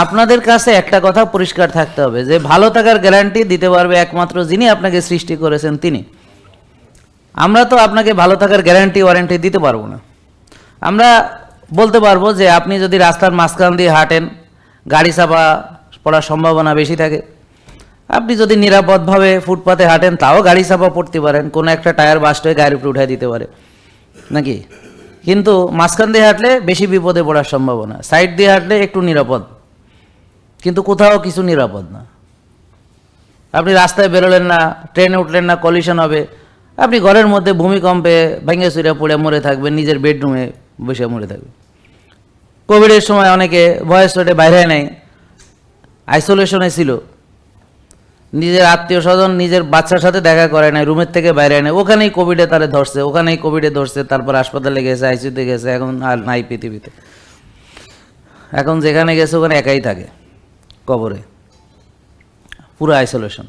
আপনাদের কাছে একটা কথা পরিষ্কার থাকতে হবে, যে ভালো থাকার গ্যারান্টি দিতে পারবে একমাত্র যিনি আপনাকে সৃষ্টি করেছেন তিনি। আমরা তো আপনাকে ভালো থাকার গ্যারান্টি ওয়ারেন্টি দিতে পারব না। আমরা বলতে পারব যে আপনি যদি রাস্তার মাঝখান দিয়ে হাঁটেন, গাড়ি চাপা পড়ার সম্ভাবনা বেশি থাকে। আপনি যদি নিরাপদভাবে ফুটপাতে হাঁটেন, তাও গাড়ি চাপা পড়তে পারেন, কোনো একটা টায়ার বাস্ট হয়ে গাড়ির উপরে উঠে দিতে পারে। নাকি? কিন্তু মাঝখান দিয়ে হাঁটলে বেশি বিপদে পড়ার সম্ভাবনা সাইড দিয়ে হাঁটলে একটু নিরাপদ। কিন্তু কোথাও কিছু নিরাপদ না। আপনি রাস্তায় বেরোলেন না, ট্রেনে উঠলেন না কলিশন হবে। আপনি ঘরের মধ্যে ভূমিকম্পে ভেঙে চুরে পড়ে মরে থাকবেন, নিজের বেডরুমে বসে মরে থাকবেন। কোভিডের সময় অনেকে ভয়েস রোডে বাইরে নেয় আইসোলেশনে ছিল। নিজের আত্মীয় স্বজন, নিজের বাচ্চার সাথে দেখা করে নাই রুমের থেকে বাইরে নেয়। ওখানেই কোভিডে তারে ধরছে, ওখানেই কোভিডে ধরছে, তারপর হাসপাতালে গেছে আইসিউতে গেছে, এখন আর নাই পৃথিবীতে। এখন যেখানে গেছে, ওখানে একাই থাকে। কবরে। পুরো আইসোলেশন